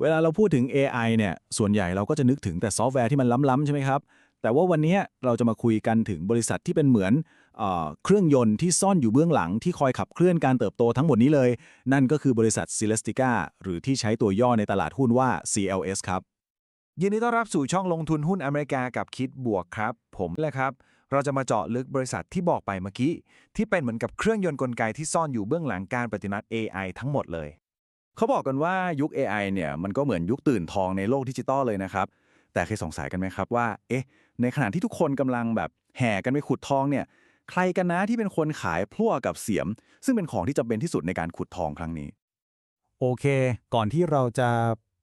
เวลาเราพูดถึง AI เนี่ยส่วนใหญ่เราก็จะนึกถึงแต่ซอฟต์แวร์ที่มันล้ำๆใช่ไหมครับ แต่ว่าวันนี้เราจะมาคุยกันถึงบริษัทที่เป็นเหมือนเออเครื่องยนต์ที่ซ่อนอยู่เบื้องหลังที่คอยขับเคลื่อนการเติบโตทั้งหมดนี้เลย นั่นก็คือบริษัท Celestica หรือที่ใช้ตัวย่อในตลาดหุ้นว่า CLS ครับ ยินดีต้อนรับสู่ช่องลงทุนหุ้นอเมริกากับคิดบวกครับ ผมแหละครับ เราจะมาเจาะลึกบริษัทที่บอกไปเมื่อกี้ที่เป็นเหมือนกับเครื่องยนต์กลไกที่ซ่อนอยู่เบื้องหลังการปฏิวัติ AI ทั้งหมดเลย เขาบอกกันว่ายุค AI เนี่ยมันก็เหมือนยุคตื่นทองในโลกดิจิตอลเลยนะครับ แต่เคยสงสัยกันไหมครับว่า เอ๊ะ ในขณะที่ทุกคนกำลังแบบแห่กันไปขุดทองเนี่ย ใครกันนะที่เป็นคนขายพลั่วกับเสียม ซึ่งเป็นของที่จำเป็นที่สุดในการขุดทองครั้งนี้ โอเค ก่อนที่เราจะ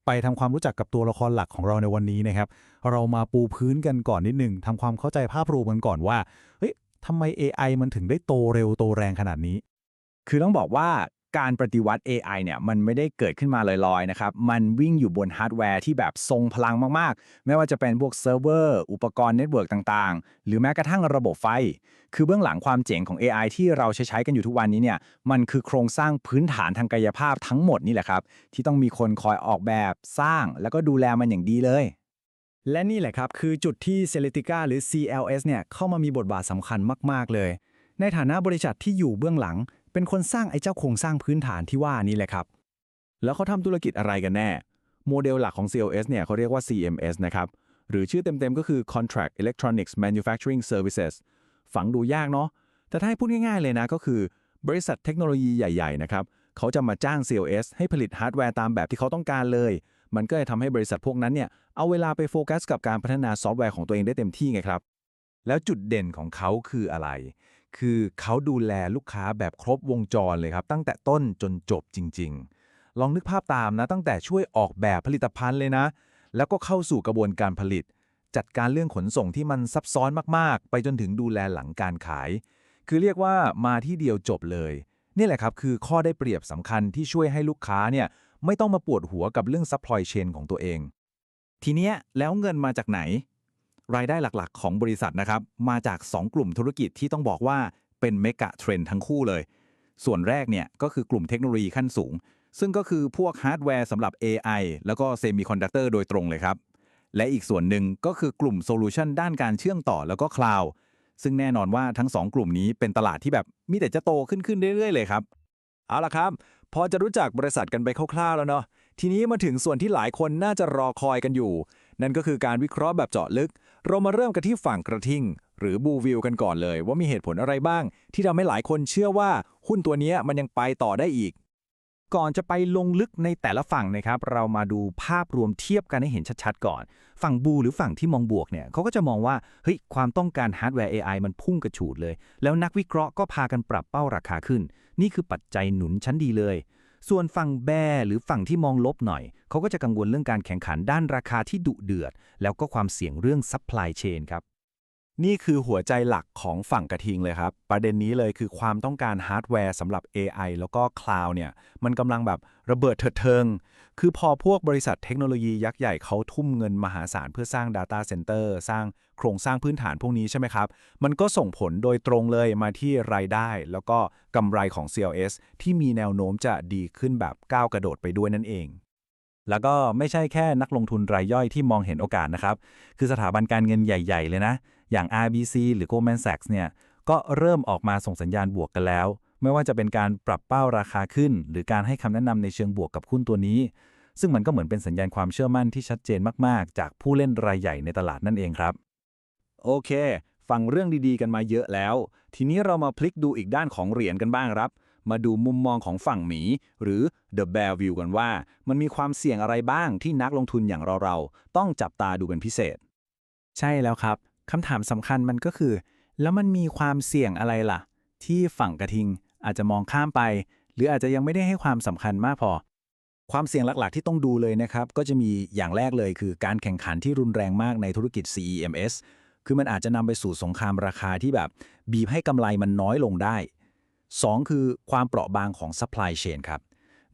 ไปทำความรู้จักกับตัวละครหลักของเราในวันนี้นะครับ เรามาปูพื้นกันก่อนนิดหนึ่งทำความเข้าใจภาพรวมกันก่อนว่า เฮ้ยทำไม AI มันถึงได้โตเร็วโตแรงขนาดนี้ คือต้องบอกว่า การปฏิวัติ AI เนี่ยมันไม่ได้เกิดขึ้นมาลอยๆนะครับ มันวิ่งอยู่บนฮาร์ดแวร์ที่แบบทรงพลังมากๆ ไม่ว่าจะเป็นพวกเซิร์ฟเวอร์ อุปกรณ์เน็ตเวิร์กต่างๆ หรือแม้กระทั่งระบบไฟ คือเบื้องหลังความเจ๋งของ AI ที่เราใช้ใช้กันอยู่ทุกวันนี้เนี่ย มันคือโครงสร้างพื้นฐานทางกายภาพทั้งหมดนี่แหละครับ ที่ต้องมีคนคอยออกแบบสร้างแล้วก็ดูแลมันอย่างดีเลยและนี่แหละครับ คือจุดที่ Celetica หรือ CLS เนี่ยเข้ามามีบทบาทสำคัญมาก ๆ เลย ในฐานะบริษัทที่อยู่เบื้องหลัง เป็นคนสร้างไอ้เจ้าโครงสร้างพื้นฐานที่ว่านี่แหละครับ แล้วเขาทำธุรกิจอะไรกันแน่ โมเดลหลักของ CLS เนี่ยเขาเรียกว่า CMS นะครับ หรือชื่อเต็มๆก็คือ Contract Electronics Manufacturing Services ฝังดูยากเนาะ แต่ถ้าให้พูดง่ายๆเลยนะก็คือบริษัทเทคโนโลยีใหญ่ๆนะครับเขาจะมาจ้าง CLS ให้ผลิตฮาร์ดแวร์ตามแบบที่เขาต้องการเลย มันก็จะทำให้บริษัทพวกนั้นเนี่ยเอาเวลาไปโฟกัสกับการพัฒนาซอฟต์แวร์ของตัวเองได้เต็มที่ไงครับ แล้วจุดเด่นของเขาคืออะไร คือเขาดูแลลูกค้าแบบครบวงจรเลยครับ ตั้งแต่ต้นจนจบจริง ๆ ลองนึกภาพตามนะ ตั้งแต่ช่วยออกแบบผลิตภัณฑ์เลยนะ แล้วก็เข้าสู่กระบวนการผลิต จัดการเรื่องขนส่งที่มันซับซ้อนมากๆ ไปจนถึงดูแลหลังการขาย คือเรียกว่ามาที่เดียวจบเลย นี่แหละครับคือข้อได้เปรียบสำคัญที่ช่วยให้ลูกค้าเนี่ยไม่ต้องมาปวดหัวกับเรื่องซัพพลายเชนของตัวเอง ทีเนี้ยแล้วเงินมาจากไหน รายได้หลักๆ ของบริษัทนะครับ มาจาก 2 กลุ่มธุรกิจที่ต้องบอกว่าเป็นเมกะเทรนทั้งคู่เลย ส่วนแรกเนี่ยก็คือกลุ่มเทคโนโลยีขั้นสูง ซึ่งก็คือพวกฮาร์ดแวร์สำหรับ AI แล้วก็เซมิคอนดักเตอร์โดยตรงเลยครับ และอีกส่วนหนึ่งก็คือกลุ่มโซลูชันด้านการเชื่อมต่อแล้วก็คลาวด์ซึ่งแน่นอนว่าทั้ง 2 กลุ่มนี้เป็นตลาดที่แบบมีแต่จะโตขึ้นขึ้นเรื่อยๆเลยครับเอาละครับ พอจะรู้จักบริษัทกันไปคร่าวๆแล้วเนาะทีนี้มาถึงส่วนที่หลายคนน่าจะรอคอยกันอยู่ นั่นก็คือการวิเคราะห์แบบเจาะลึก เรามาเริ่มกันที่ฝั่งกระทิงหรือบูวิวกันก่อนเลย ว่ามีเหตุผลอะไรบ้าง ที่ทำให้หลายคนเชื่อว่าหุ้นตัวนี้มันยังไปต่อได้อีก ก่อนจะไปลงลึกในแต่ละฝั่งนะครับ เรามาดูภาพรวมเทียบกันให้เห็นชัดๆก่อน ฝั่งบูหรือฝั่งที่มองบวกเนี่ยเขาก็จะมองว่าเฮ้ยความต้องการฮาร์ดแวร์ AI มันพุ่งกระฉูดเลย แล้วนักวิเคราะห์ก็พากันปรับเป้าราคาขึ้น นี่คือปัจจัยหนุนชั้นดีเลย ส่วนฝั่งแบร์หรือฝั่งที่มองลบหน่อย เขาก็จะกังวลเรื่องการแข่งขันด้านราคาที่ดุเดือด แล้วก็ความเสี่ยงเรื่องซัพพลายเชนครับ นี่คือหัวใจหลักของฝั่งกระทิงเลยครับ ประเด็นนี้เลยคือความต้องการฮาร์ดแวร์สำหรับ AI แล้วก็คลาวเนี่ย มันกำลังแบบระเบิดเถิดเทิง คือพอพวกบริษัทเทคโนโลยียักษ์ใหญ่เขาทุ่มเงินมหาศาลเพื่อสร้าง Data Center สร้างโครงสร้างพื้นฐานพวกนี้ใช่ไหมครับ มันก็ส่งผลโดยตรงเลยมาที่รายได้ แล้วก็กำไรของ CLS ที่มีแนวโน้มจะดีขึ้นแบบก้าวกระโดดไปด้วยนั่นเองแล้วก็ไม่ใช่แค่นักลงทุนรายย่อยที่มองเห็นโอกาสนะครับ คือสถาบันการเงินใหญ่ ๆ เลยนะ อย่าง RBC หรือ Goldman Sachs เนี่ยก็เริ่มออกมาส่งสัญญาณบวกกันแล้ว ไม่ว่าจะเป็นการปรับเป้าราคาขึ้น หรือการให้คำแนะนำในเชิงบวกกับหุ้นตัวนี้ ซึ่งมันก็เหมือนเป็นสัญญาณความเชื่อมั่นที่ชัดเจนมากๆ จากผู้เล่นรายใหญ่ในตลาดนั่นเองครับ โอเค ฟังเรื่องดีๆ กันมาเยอะแล้ว ทีนี้เรามาพลิกดูอีกด้านของเหรียญกันบ้างครับมาดูมุมมองของฝั่งหมี หรือ The Bear View กันว่า มันมีความเสี่ยงอะไรบ้างที่นักลงทุนอย่างเรา ๆ ต้องจับตาดูเป็นพิเศษ ใช่แล้วครับ คำถามสำคัญมันก็คือ แล้วมันมีความเสี่ยงอะไรล่ะ ที่ฝั่งกระทิงอาจจะมองข้ามไป หรืออาจจะยังไม่ได้ให้ความสำคัญมากพอ ความเสี่ยงหลักๆ ที่ต้องดูเลยนะครับ ก็จะมีอย่างแรกเลยคือการแข่งขันที่รุนแรงมากในธุรกิจ CEMS คือมันอาจจะนำไปสู่สงครามราคาที่แบบ บีบให้กำไรมันน้อยลงได้ 2 คือความเปราะบางของ supply chain ครับ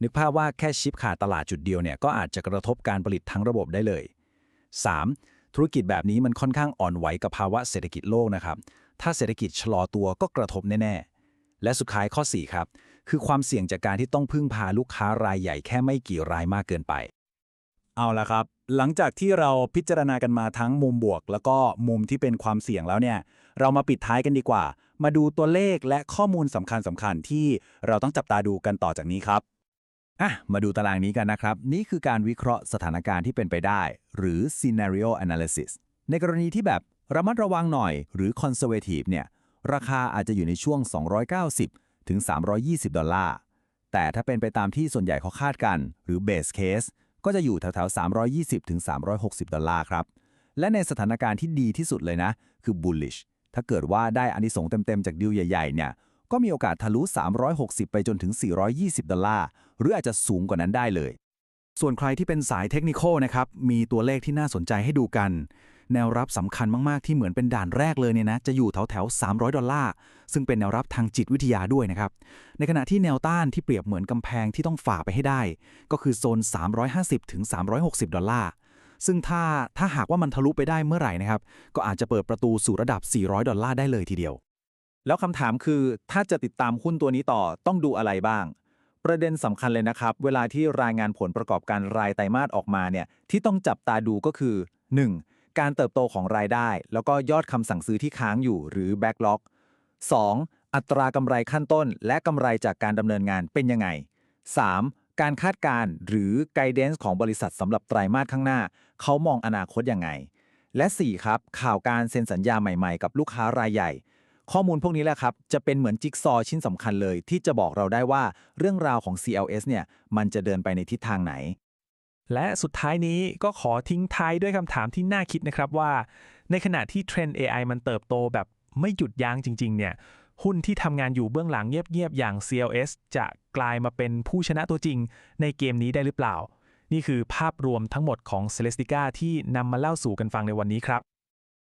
นึกภาพว่าแค่ชิปขาดตลาดจุดเดียวเนี่ยก็อาจจะกระทบการผลิตทั้งระบบได้เลย 3. ธุรกิจแบบนี้มันค่อนข้างอ่อนไหวกับภาวะเศรษฐกิจโลกนะครับ ถ้าเศรษฐกิจชะลอตัวก็กระทบแน่ๆ และสุดท้ายข้อ 4 ครับ คือความเสี่ยงจากการที่ต้องพึ่งพาลูกค้ารายใหญ่แค่ไม่กี่รายมากเกินไป เอาละครับ หลังจากที่เราพิจารณากันมาทั้งมุมบวก แล้วก็มุมที่เป็นความเสี่ยงแล้วเนี่ย เรามาปิดท้ายกันดีกว่า มาดูตัวเลขและข้อมูลสำคัญสำคัญที่เราต้องจับตาดูกันต่อจากนี้ครับ อะ มาดูตารางนี้กันนะครับ นี่คือการวิเคราะห์สถานการณ์ที่เป็นไปได้ หรือ scenario analysis ในกรณีที่แบบระมัดระวังหน่อย หรือ conservative เนี่ย ราคาอาจจะอยู่ในช่วง 290 ถึง 320 ดอลลาร์ แต่ถ้าเป็นไปตามที่ส่วนใหญ่เขาคาดกัน หรือ base case ก็จะอยู่แถวๆ 320 ถึง 360 ดอลลาร์ครับ และในสถานการณ์ที่ดีที่สุดเลยนะ คือ bullish ถ้าเกิดว่าได้อานิสงส์เต็มๆ จากดีลใหญ่ๆ เนี่ย ก็มีโอกาสทะลุ 360 ไปจนถึง 420 ดอลลาร์ หรืออาจจะสูงกว่านั้นได้เลย ส่วนใครที่เป็นสายเทคนิคนะครับ มีตัวเลขที่น่าสนใจให้ดูกัน แนวรับสำคัญมากๆ ที่เหมือนเป็นด่านแรกเลยเนี่ยนะ จะอยู่แถวแถว300 ดอลลาร์ ซึ่งเป็นแนวรับทางจิตวิทยาด้วยนะครับ ในขณะที่แนวต้านที่เปรียบเหมือนกำแพงที่ต้องฝ่าไปให้ได้ ก็คือโซน 350 ถึง 360 ดอลลาร์ซึ่งถ้าถ้าหากว่ามันทะลุไปได้เมื่อไหร่นะครับ ก็อาจจะเปิดประตูสู่ระดับ 400 ดอลลาร์ได้เลยทีเดียว แล้วคำถามคือถ้าจะติดตามหุ้นตัวนี้ต่อต้องดูอะไรบ้าง ประเด็นสำคัญเลยนะครับ เวลาที่รายงานผลประกอบการรายไตรมาสออกมาเนี่ยที่ต้องจับตาดูก็คือ 1. การเติบโตของรายได้ แล้วก็ยอดคำสั่งซื้อที่ค้างอยู่หรือ backlog 2. อัตรากำไรขั้นต้น และกำไรจากการดำเนินงานเป็นยังไง 3. การคาดการณ์หรือ guidance ของบริษัทสำหรับไตรมาสข้างหน้า เขามองอนาคตยังไง และ 4. ครับ ข่าวการเซ็นสัญญาใหม่ๆ กับลูกค้ารายใหญ่ ข้อมูลพวกนี้แหละครับ จะเป็นเหมือนจิ๊กซอว์ชิ้นสำคัญเลย ที่จะบอกเราได้ว่าเรื่องราวของ CLS เนี่ยมันจะเดินไปในทิศทางไหน และสุดท้ายนี้ก็ขอทิ้งท้ายด้วยคำถามที่น่าคิดนะครับว่า ในขณะที่เทรนด์ AI มันเติบโตแบบไม่หยุดยั้งจริง ๆ เนี่ยหุ้นที่ทำงานอยู่เบื้องหลังเงียบๆอย่าง CLS จะกลายมาเป็นผู้ชนะตัวจริง ในเกมนี้ได้หรือเปล่า นี่คือภาพรวมทั้งหมดของ Celestica ที่นำมาเล่าสู่กันฟังในวันนี้ครับ